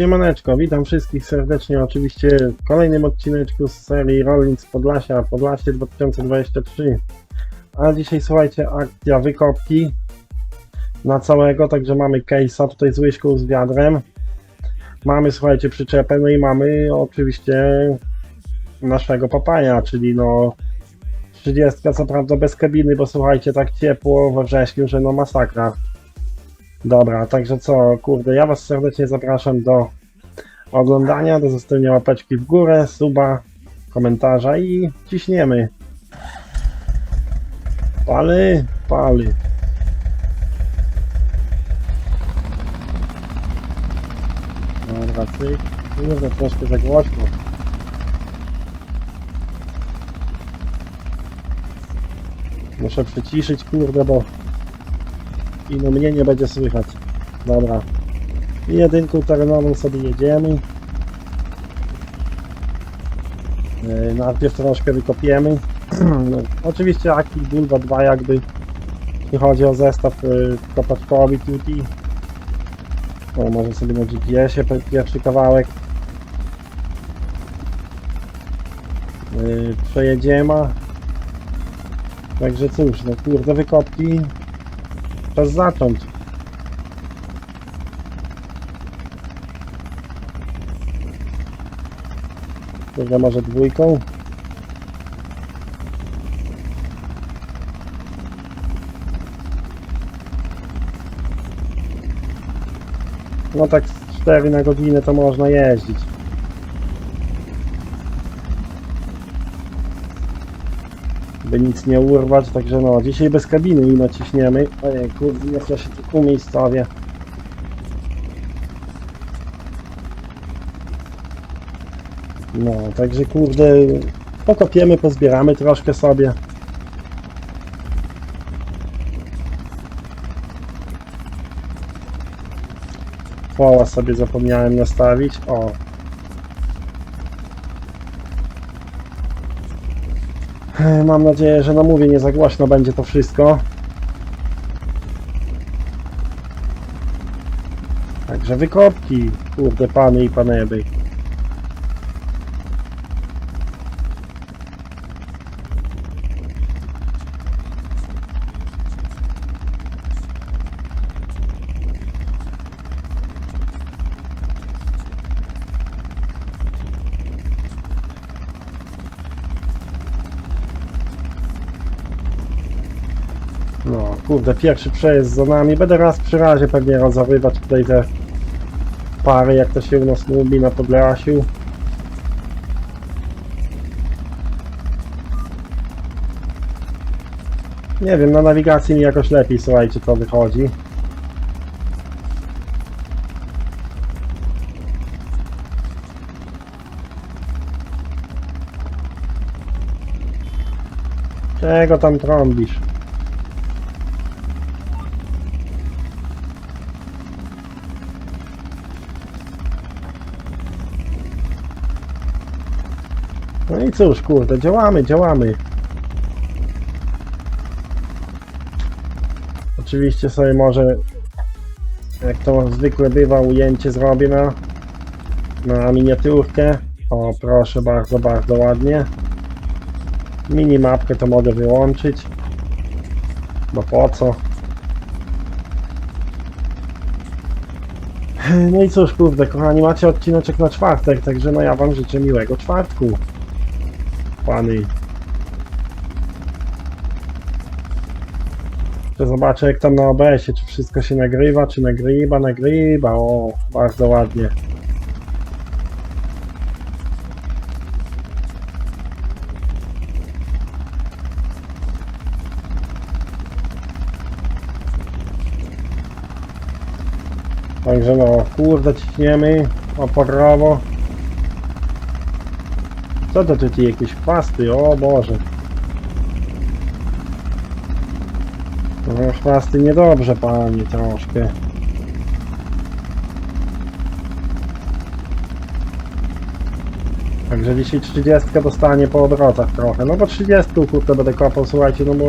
Siemaneczko, witam wszystkich serdecznie oczywiście w kolejnym odcineczku z serii Rolling z Podlasia, Podlasie 2023. A dzisiaj słuchajcie, akcja wykopki na całego, także mamy case'a tutaj z łyżką, z wiadrem. Mamy słuchajcie przyczepę, no i mamy oczywiście naszego papaja, czyli no 30 co prawda bez kabiny, bo słuchajcie, tak ciepło we wrześniu, że no masakra. Dobra, także co, kurde, ja Was serdecznie zapraszam do oglądania, do zostawienia łapeczki w górę, suba, komentarza i ciśniemy. Pali, pali. Dobra, cyk. Kurde, troszkę za głośno. Muszę przyciszyć, kurde, bo i no mnie nie będzie słychać. Dobra. Jedynką terenową sobie jedziemy. Yy, Najpierw troszkę wykopiemy. No, Oczywiście Aki Bulwa 2 jakby jeśli chodzi o zestaw yy, kopaczkowy tutaj. O, może sobie na GPS-ie pierwszy kawałek. Yy, przejedziemy. Także cóż, no kurde wykopki Czas zacząć. Kurde, może dwójką? No tak z 4 na godzinę to można jeździć. By nic nie urwać, także no, dzisiaj bez kabiny i naciśniemy. Ojej, kurde, niech ja się tu umiejscowię. No, także kurde, pokopiemy, pozbieramy troszkę sobie. Koła sobie zapomniałem nastawić. O, Mam nadzieję, że namówię nie za głośno będzie to wszystko. Także wykopki, kurde pany i paneby. No, kurde, pierwszy przejazd za nami. Będę raz przy razie pewnie rozrywać tutaj te pary, jak to się u nas mówi na Podlasiu. Nie wiem, na nawigacji mi jakoś lepiej, słuchajcie, to wychodzi. Czego tam trąbisz? Cóż, kurde, działamy, działamy. Oczywiście sobie może, jak to zwykle bywa, ujęcie zrobię na, na miniaturkę. O, proszę bardzo, bardzo ładnie. Minimapkę to mogę wyłączyć. Bo po co? No i cóż, kurde, kochani, macie odcineczek na czwartek, także no ja wam życzę miłego czwartku pany. To zobaczę jak tam na OBS-ie, czy wszystko się nagrywa, czy nagrywa, nagrywa, o, bardzo ładnie. Także no, kurde, ciśniemy oporowo. Co to tu ci jakieś chwasty? O Boże. No chwasty niedobrze panie troszkę. Także dzisiaj 30 dostanie po obrotach trochę. No bo 30 kurde będę kopał, słuchajcie, no bo...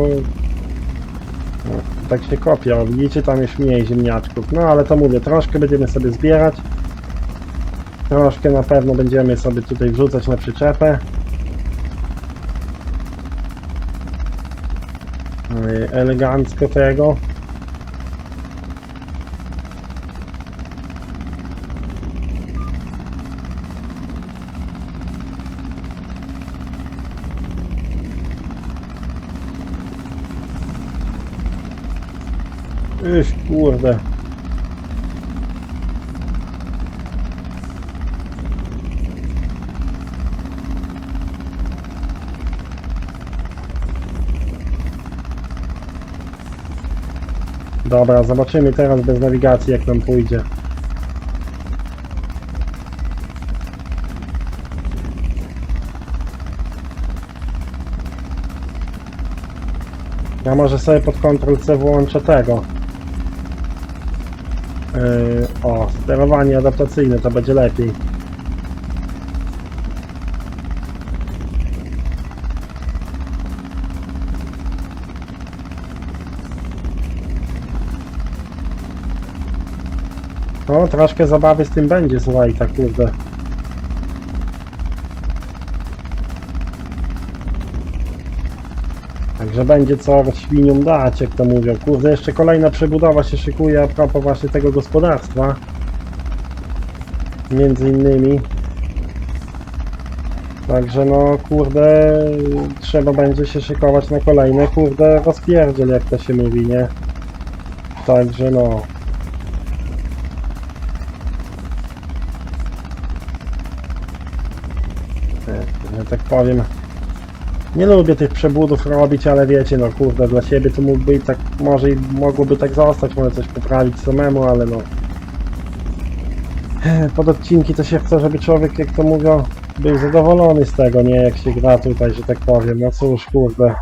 No, tak się kopia, widzicie tam jest mniej ziemniaczków. No ale to mówię, troszkę będziemy sobie zbierać. Troszkę na pewno będziemy sobie tutaj wrzucać na przyczepę. Yy, Elegancko tego. Iż kurde. Dobra, zobaczymy teraz bez nawigacji jak nam pójdzie. Ja może sobie pod Ctrl C włączę tego. Yy, o, sterowanie adaptacyjne, to będzie lepiej. No, troszkę zabawy z tym będzie, słuchaj, tak kurde. Także będzie co świniom dać, jak to mówią. Kurde, jeszcze kolejna przebudowa się szykuje a propos właśnie tego gospodarstwa. Między innymi. Także no, kurde, trzeba będzie się szykować na kolejne, kurde, rozpierdziel, jak to się mówi, nie? Także no. E, że tak powiem. Nie lubię tych przebudów robić, ale wiecie, no kurde, dla siebie to mógłby i tak, może i mogłoby tak zostać, może coś poprawić samemu, ale no. Pod odcinki to się chce, żeby człowiek, jak to mówią, był zadowolony z tego, nie jak się gra tutaj, że tak powiem. No cóż, kurde.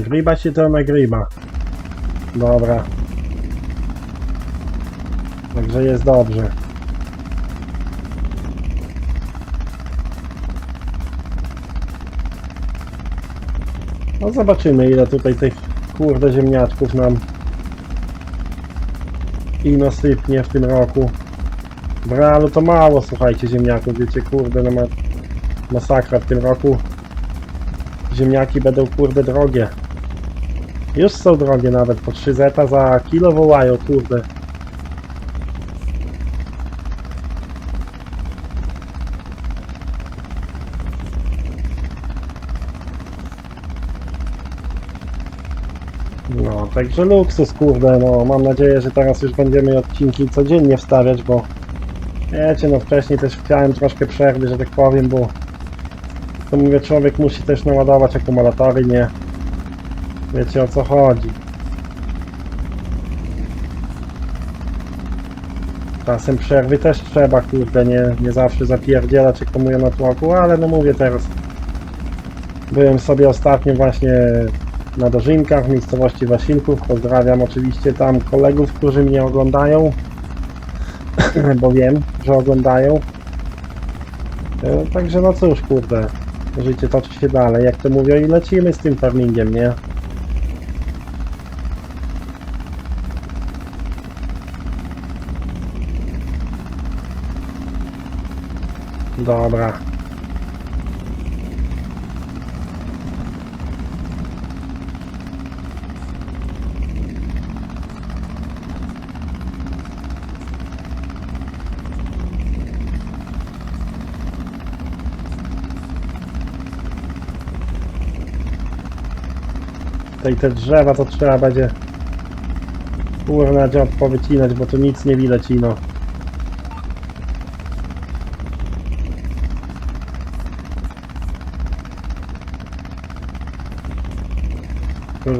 Nagrywa się to nagrywa. Dobra. Także jest dobrze. No zobaczymy ile tutaj tych kurde ziemniaczków nam i nasypnie w tym roku. W realu to mało, słuchajcie, ziemniaków, wiecie, kurde, no ma masakra w tym roku. Ziemniaki będą kurde drogie. Już są drogie nawet, po 3 zeta za kilo wołają, kurde. No, także luksus, kurde, no mam nadzieję, że teraz już będziemy odcinki codziennie wstawiać, bo wiecie, no wcześniej też chciałem troszkę przerwy, że tak powiem, bo to mówię, człowiek musi też naładować akumulatory, nie? Wiecie o co chodzi. Czasem przerwy też trzeba, kurde, nie, nie zawsze zapierdzielać, jak to mówią na tłoku, ale no mówię teraz. Byłem sobie ostatnio właśnie na Dożynkach w miejscowości Wasilków. Pozdrawiam oczywiście tam kolegów, którzy mnie oglądają, bo wiem, że oglądają. E, Także no cóż, kurde, życie toczy się dalej, jak to mówią i lecimy z tym farmingiem, nie? Dobra. Tutaj te drzewa to trzeba będzie Kurna dziób powycinać, bo tu nic nie widać ino.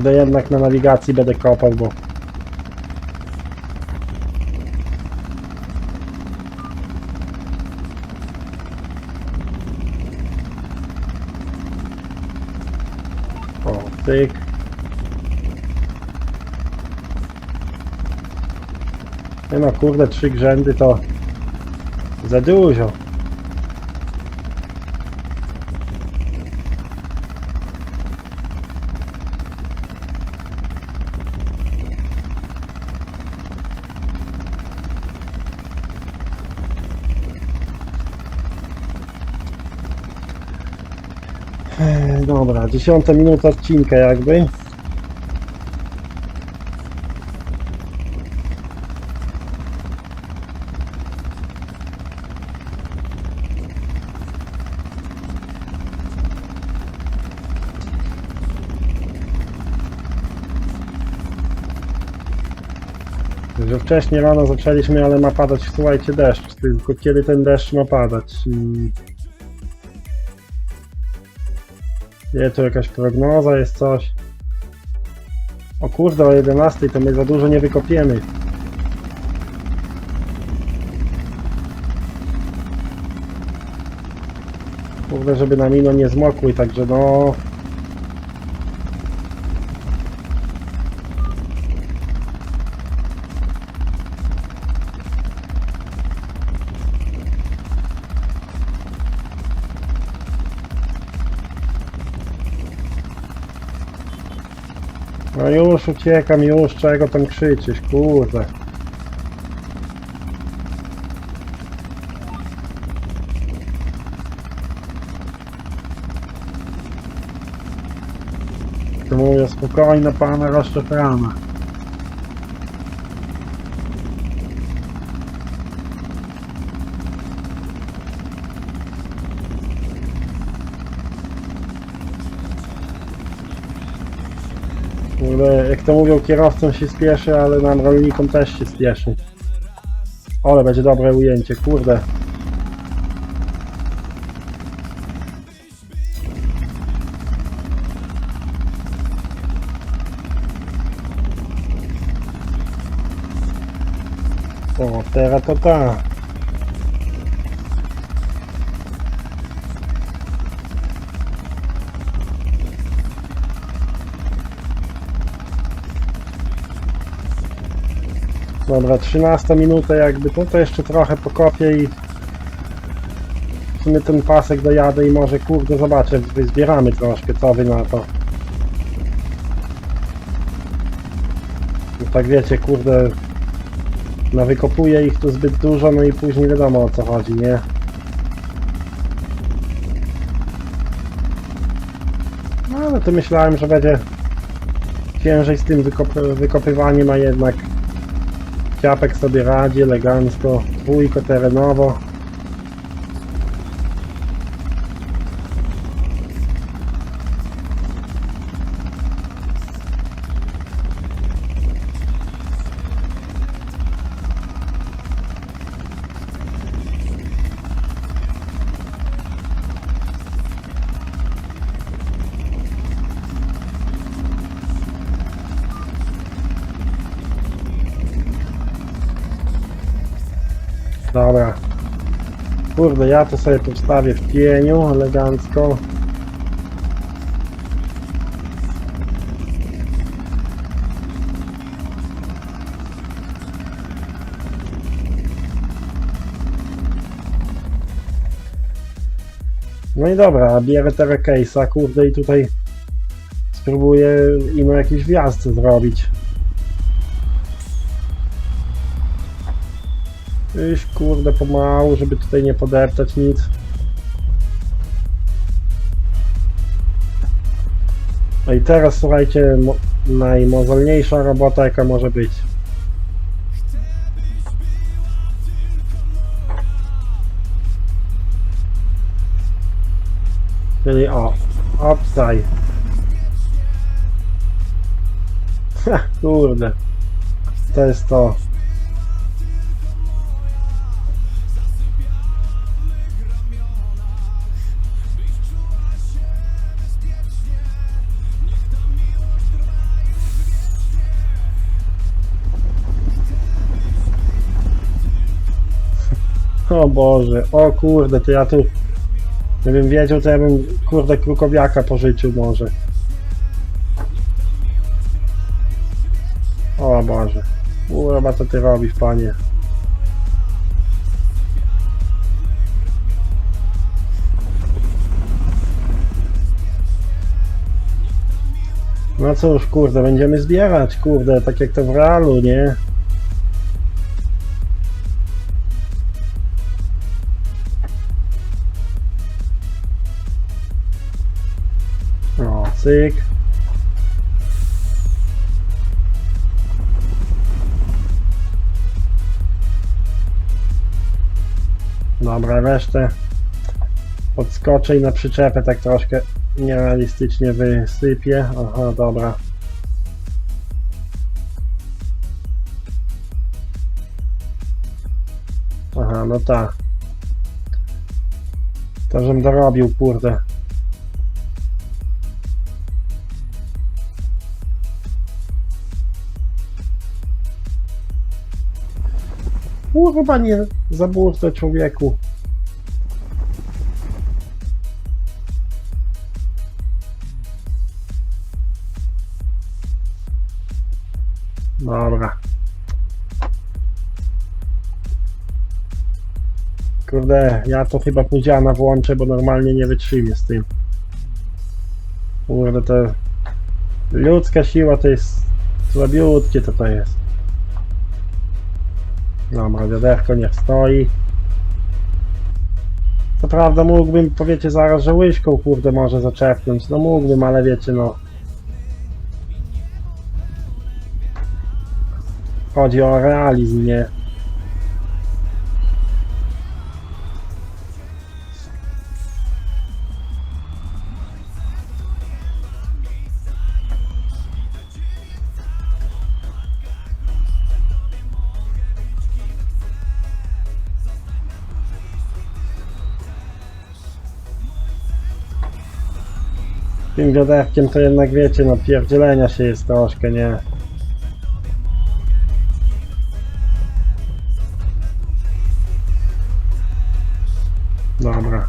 Kurde, jednak na nawigacji będę kopał, bo... O, tyk. Nie no, kurde, trzy grzędy to za dużo. Dobra, dziesiąta minuta odcinka jakby. Że wcześniej rano zaczęliśmy, ale ma padać, słuchajcie, deszcz. Tylko kiedy ten deszcz ma padać? Nie, tu jakaś prognoza jest coś. O kurde, o 11 to my za dużo nie wykopiemy. Kurde, żeby nam ino nie zmokły, także no... No już uciekam, już czego tam krzyczysz, kurde. Mówię, spokojna pana rozczeprana. Jak to mówią, kierowcom się spieszy, ale nam rolnikom też się spieszy. Ale będzie dobre ujęcie, kurde. O, teraz to ta. Dobra, 13 minuta jakby, to, to jeszcze trochę pokopię i w sumie ten pasek dojadę i może kurde zobaczę, wyzbieramy troszkę, co wy na to. No tak wiecie, kurde, no wykopuję ich tu zbyt dużo, no i później wiadomo o co chodzi, nie? No ale to myślałem, że będzie ciężej z tym wykop- wykopywaniem, a jednak Ciapek sobie radzi elegancko, dwójko terenowo. Dobra. Kurde, ja to sobie tu wstawię w pieniu elegancko. No i dobra, bierę teraz case'a, kurde i tutaj spróbuję ino jakiś wjazd zrobić. Iść kurde pomału, żeby tutaj nie podeptać nic. No i teraz słuchajcie, mo- najmozolniejsza robota jaka może być. Czyli o, obstaj. Ha, kurde. To jest to. O Boże, o kurde, to ja tu Gdybym wiedział, to ja bym kurde krukowiaka pożyczył może. O Boże. Kurwa, co ty robisz, panie? No cóż, kurde, będziemy zbierać, kurde, tak jak to w realu, nie? Cyk. Dobra, resztę podskoczę i na przyczepę tak troszkę nierealistycznie wysypię. Aha, dobra. Aha, no tak. To żem dorobił, kurde. Kurwa nie zabójstwo człowieku. Dobra. Kurde, ja to chyba później włączę, bo normalnie nie wytrzymię z tym. Kurde, to ludzka siła to jest słabiutkie to to jest. Dobra, wiaderko niech stoi. Co prawda mógłbym, powiecie zaraz, że łyżką kurde może zaczepnąć. No mógłbym, ale wiecie no. Chodzi o realizm, nie? Tym wiaderkiem to jednak wiecie, no pierdzielenia się jest troszkę, nie? Dobra.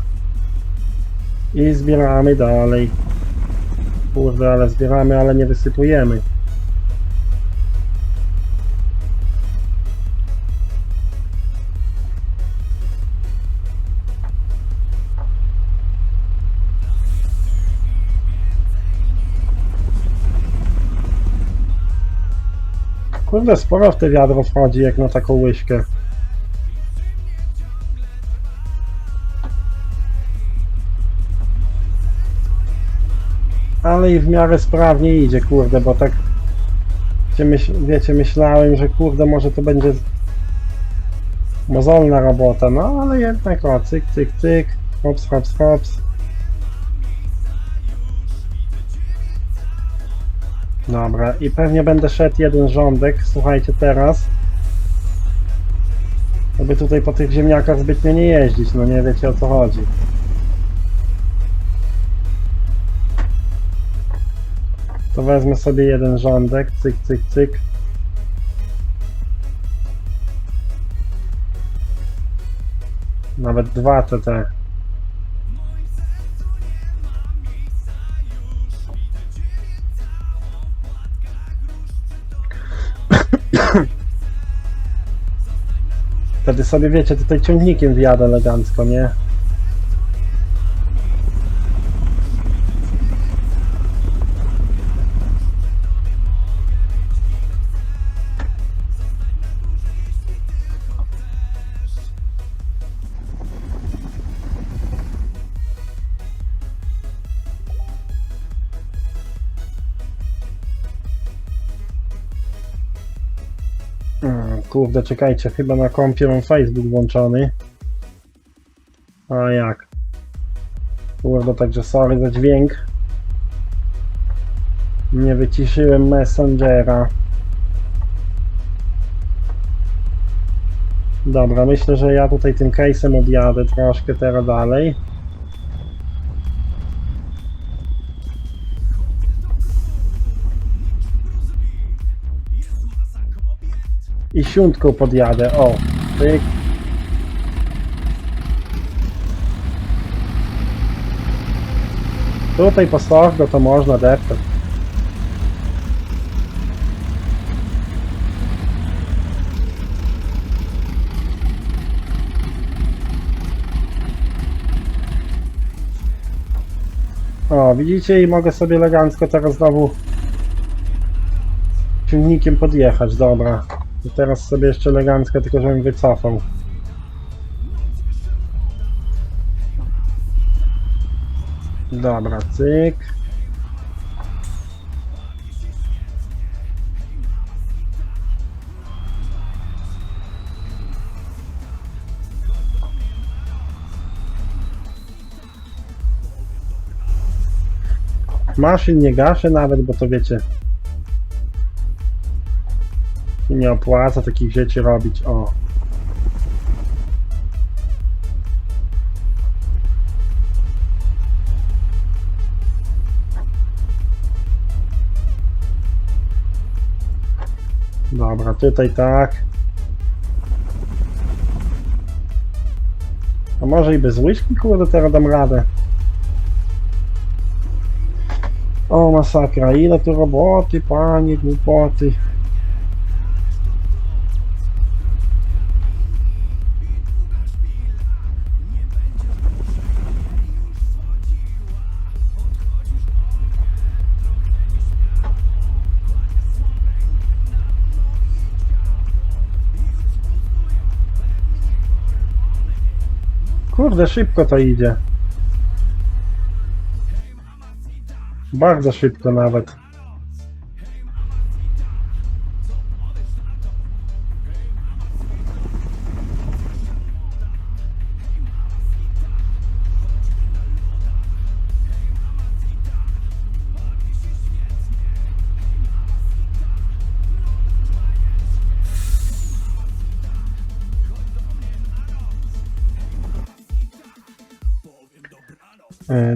I zbieramy dalej. Kurde, ale zbieramy, ale nie wysypujemy. Kurde, sporo w te wiadro wchodzi jak na taką łyżkę. Ale i w miarę sprawnie idzie, kurde, bo tak wiecie, myślałem, że kurde, może to będzie mozolna robota, no ale jednak o, cyk, cyk, cyk, hops, hops, hops. Dobra, i pewnie będę szedł jeden rządek, słuchajcie teraz. Żeby tutaj po tych ziemniakach zbytnio nie jeździć, no nie wiecie o co chodzi. To wezmę sobie jeden rządek, cyk, cyk, cyk. Nawet dwa te te. Wtedy sobie wiecie, tutaj ciągnikiem wjadę elegancko, nie? Kurde, czekajcie, chyba na kompie mam Facebook włączony. A jak? Kurde, także sorry za dźwięk. Nie wyciszyłem Messengera. Dobra, myślę, że ja tutaj tym case'em odjadę troszkę teraz dalej. I siódmką podjadę, o, tyk. Tutaj po Sorgo to można deptać. O, widzicie i mogę sobie elegancko teraz znowu ciągnikiem podjechać, dobra. I teraz sobie jeszcze elegancko, tylko żebym wycofał. Dobra, cyk. Maszyn nie gaszę nawet, bo to wiecie. Się Nie opłaca takich rzeczy robić. O. Dobra, tutaj tak. A może i bez łyżki, kurde, teraz dam radę. O masakra, ile tu roboty, panie, głupoty. Kurde, szybko to idzie. Bardzo szybko nawet.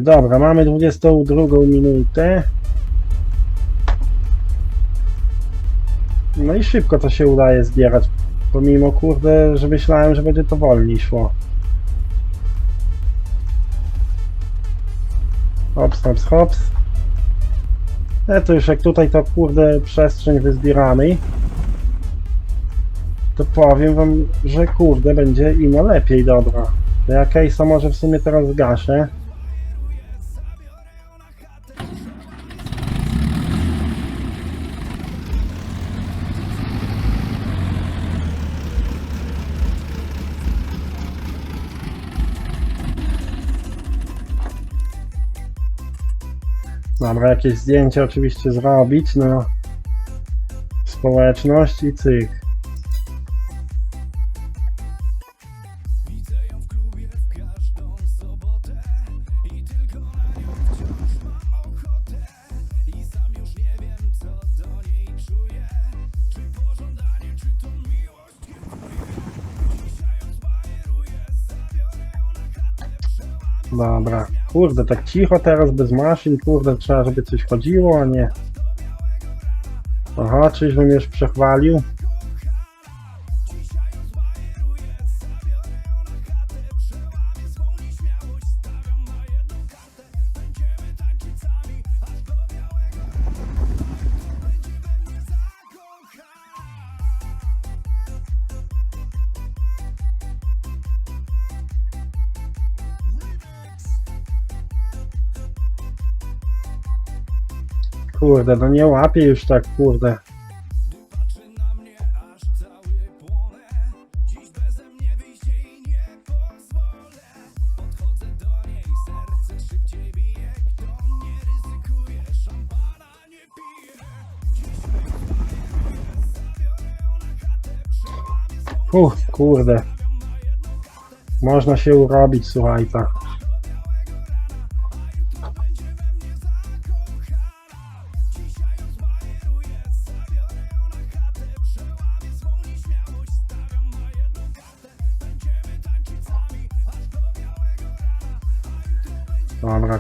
Dobra, mamy 22 minutę. No i szybko to się udaje zbierać. Pomimo kurde, że myślałem, że będzie to wolniej szło. Hops, hops, hops. E to już jak tutaj to kurde przestrzeń wyzbieramy, to powiem wam, że kurde będzie ino lepiej, dobra. To ja case'a może w sumie teraz zgaszę. Dobra, jakieś zdjęcie oczywiście zrobić na społeczność i cyk. Kurde, tak cicho teraz, bez maszyn, kurde, trzeba, żeby coś chodziło, a nie... Aha, czyżbym już przechwalił? Kurde, no nie łapię już tak, kurde. Uff, kurde. Można się urobić, słuchajcie.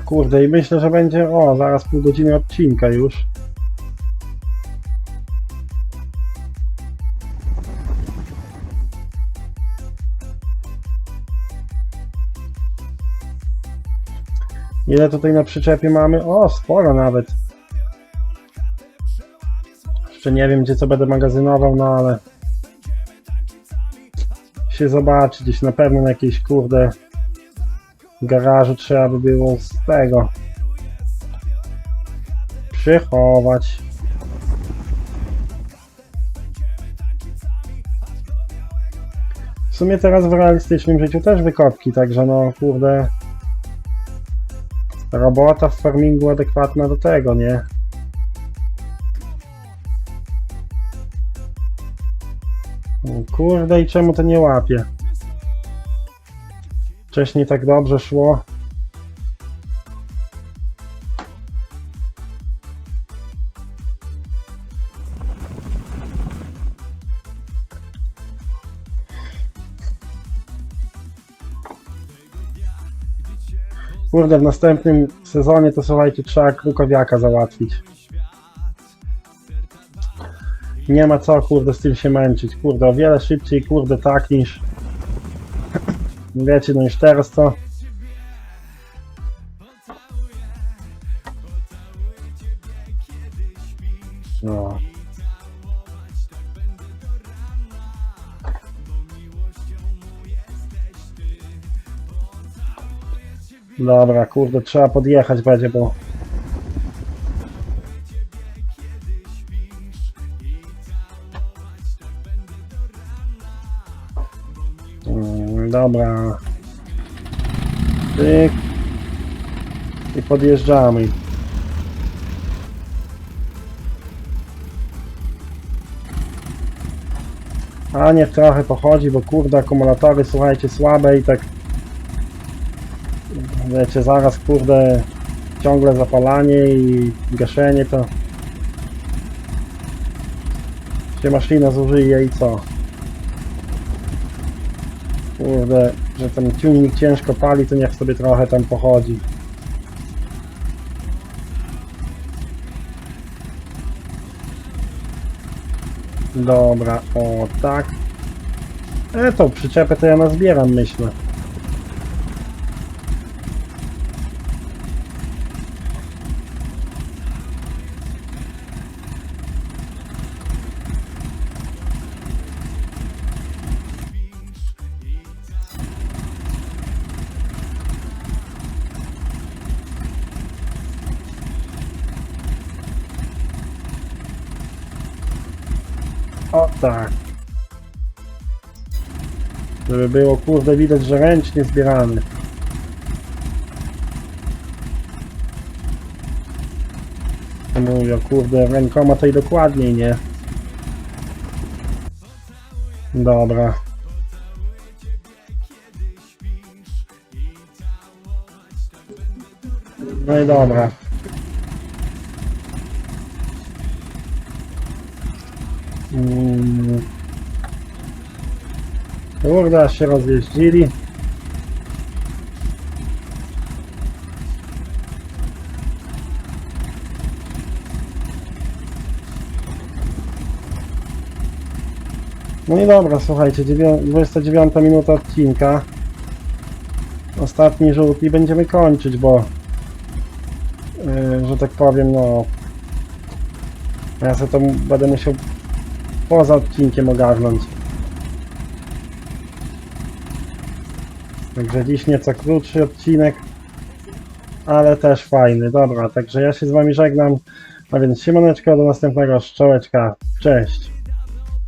Kurde i myślę, że będzie, o, zaraz pół godziny odcinka już. Ile tutaj na przyczepie mamy? O, sporo nawet. Jeszcze nie wiem, gdzie co będę magazynował, no ale się zobaczy. Gdzieś na pewno na jakiejś kurde garażu trzeba by było z tego przychować. W sumie teraz w realistycznym życiu też wykopki, także no kurde robota w farmingu adekwatna do tego, nie? Kurde i czemu to nie łapie? Wcześniej tak dobrze szło. Kurde, w następnym sezonie to słuchajcie, trzeba krukowiaka załatwić. Nie ma co, kurde, z tym się męczyć. Kurde, o wiele szybciej, kurde, tak niż... Wiecie, no już teraz to... No. Dobra, kurde, trzeba podjechać będzie, bo... Dobra. Tyk. I podjeżdżamy. A niech trochę pochodzi, bo kurde akumulatory słuchajcie słabe i tak wiecie zaraz kurde ciągle zapalanie i gaszenie to się maszyna zużyje i co kurde że ten ciągnik ciężko pali to niech sobie trochę tam pochodzi. Dobra o tak. E tą przyczepę to ja nazbieram myślę było kurde widać, że ręcznie zbierany. Mówię, kurde, rękoma to i dokładniej, nie? Dobra. No i dobra. Mm. Kurde, się rozjeździli. No i dobra, słuchajcie, dziewię- 29 minuta odcinka. Ostatni rzut i będziemy kończyć, bo yy, że tak powiem, no ja sobie to będę musiał poza odcinkiem ogarnąć. Także dziś nieco krótszy odcinek, ale też fajny. Dobra, także ja się z Wami żegnam. A więc siemaneczko, do następnego szczołeczka. Cześć!